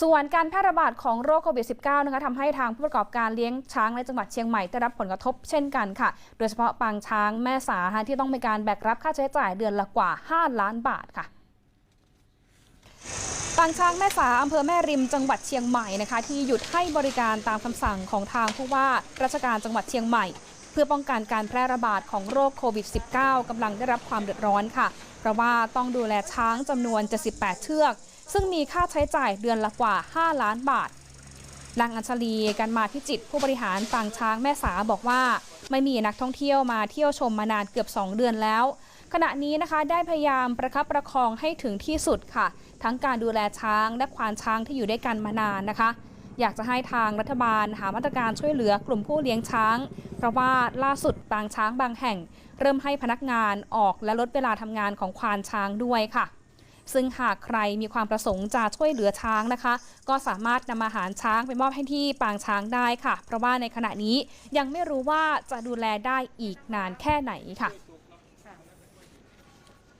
ส่วนการแพร่ระบาดของโรคโควิด -19 นะคะทำให้ทางผู้ประกอบการเลี้ยงช้างในจังหวัดเชียงใหม่ได้รับผลกระทบเช่นกันค่ะ โดยเฉพาะปางช้างแม่สาค่ะที่ต้องมีการแบกรับค่าใช้จ่ายเดือนละกว่า 5 ล้านบาทค่ะปางช้างแม่สาอำเภอแม่ริมจังหวัดเชียงใหม่นะคะที่หยุดให้บริการตามคำสั่งของทางผู้ว่าราชการจังหวัดเชียงใหม่ เพื่อป้องกันการแพร่ระบาดของโรคโควิด -19 กำลังได้รับความเดือดร้อนค่ะ เพราะว่าต้องดูแลช้างจำนวน 78 เชือก ซึ่งมีค่าใช้จ่ายเดือนละกว่า 5 ล้านบาทนางอัญชลีกันมาพิจิตผู้บริหารปางช้างแม่สาบอกว่า ไม่มีนักท่องเที่ยวมาเที่ยวชมมานานเกือบ 2 เดือนแล้ว ขณะนี้นะคะได้พยายามประคับประคองให้ถึงที่สุดค่ะ ทั้งการดูแลช้างและควานช้างที่อยู่ด้วยกันมานานนะคะ อยากจะให้ทางรัฐบาลหามาตรการช่วยเหลือกลุ่มผู้เลี้ยงช้าง เพราะว่าล่าสุดปางช้างบางแห่ง เริ่มให้พนักงานออกและลดเวลาทำงานของควานช้างด้วยค่ะซึ่งหากใครมีความประสงค์จะช่วยเหลือช้างนะคะ ก็สามารถนำอาหารช้างไปมอบให้ที่ปางช้างได้ค่ะ เพราะว่าในขณะนี้ยังไม่รู้ว่าจะดูแลได้อีกนานแค่ไหนค่ะ